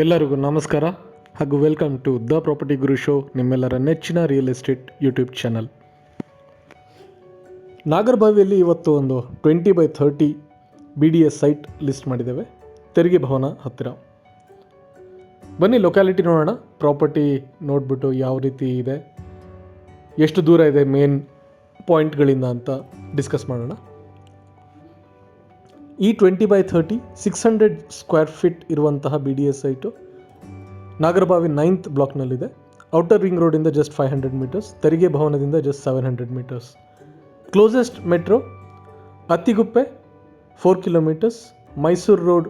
ಎಲ್ಲರಿಗೂ ನಮಸ್ಕಾರ ಹಾಗೂ welcome to the property Guru show, ನಿಮ್ಮೆಲ್ಲರ ನೆಚ್ಚಿನ ರಿಯಲ್ ಎಸ್ಟೇಟ್ ಯೂಟ್ಯೂಬ್ ಚಾನಲ್ ನಾಗರಬಾವಿಯಲ್ಲಿ ಇವತ್ತು ಒಂದು twenty by thirty B D S site list ಮಾಡಿದ್ದೇವೆ. ತೆರಿಗೆ ಭವನ ಹತ್ತಿರ. ಬನ್ನಿ ಲೊಕ್ಯಾಲಿಟಿ ನೋಡೋಣ. ಪ್ರಾಪರ್ಟಿ ನೋಡಿಬಿಟ್ಟು ಯಾವ ರೀತಿ ಇದೆ, ಎಷ್ಟು ದೂರ ಇದೆ ಮೇನ್ ಪಾಯಿಂಟ್ಗಳಿಂದ ಅಂತ ಡಿಸ್ಕಸ್ ಮಾಡೋಣ. ಈ twenty by thirty six hundred square feet ಇರುವಂತಹ B D S site Nagarabhavi ninth ಬ್ಲಾಕ್ನಲ್ಲಿದೆ. Outer ring ರೋಡಿಂದ ಜಸ್ಟ್ ಫೈವ್ ಹಂಡ್ರೆಡ್ ಮೀಟರ್ಸ್ ತೆರಿಗೆ ಭವನದಿಂದ just seven hundred metres closest metro Attiguppe four kilometres Mysore road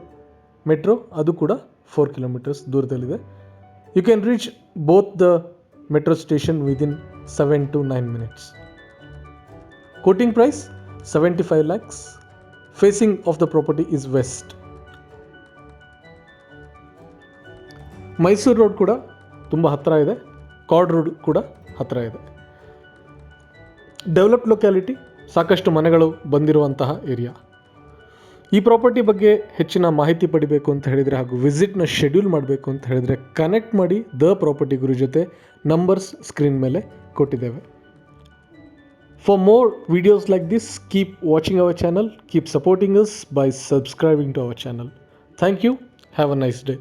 metro ಅದು ಕೂಡ four kilometres ದೂರದಲ್ಲಿದೆ. You can reach both the metro station within seven to nine minutes quoting price seventy five lakhs facing of the property is west. Mysore road ಕೂಡ ತುಂಬ ಹತ್ತಿರ ಇದೆ card road ಕೂಡ ಹತ್ತಿರ ಇದೆ ಡೆವಲಪ್ಡ್ ಲೊಕ್ಯಾಲಿಟಿ ಸಾಕಷ್ಟು ಮನೆಗಳು ಬಂದಿರುವಂತಹ ಏರಿಯಾ ಈ ಪ್ರಾಪರ್ಟಿ ಬಗ್ಗೆ ಹೆಚ್ಚಿನ ಮಾಹಿತಿ ಪಡಿಬೇಕು ಅಂತ ಹೇಳಿದರೆ ಹಾಗೂ ವಿಸಿಟ್ನ ಶೆಡ್ಯೂಲ್ ಮಾಡಬೇಕು ಅಂತ ಹೇಳಿದರೆ ಕನೆಕ್ಟ್ ಮಾಡಿ ದ ಪ್ರಾಪರ್ಟಿ ಗುರು ಜೊತೆ ನಂಬರ್ಸ್ ಸ್ಕ್ರೀನ್ ಮೇಲೆ ಕೊಟ್ಟಿದ್ದೇವೆ. For more videos like this, keep watching our channel, keep supporting us by subscribing to our channel. Thank you. Have a nice day.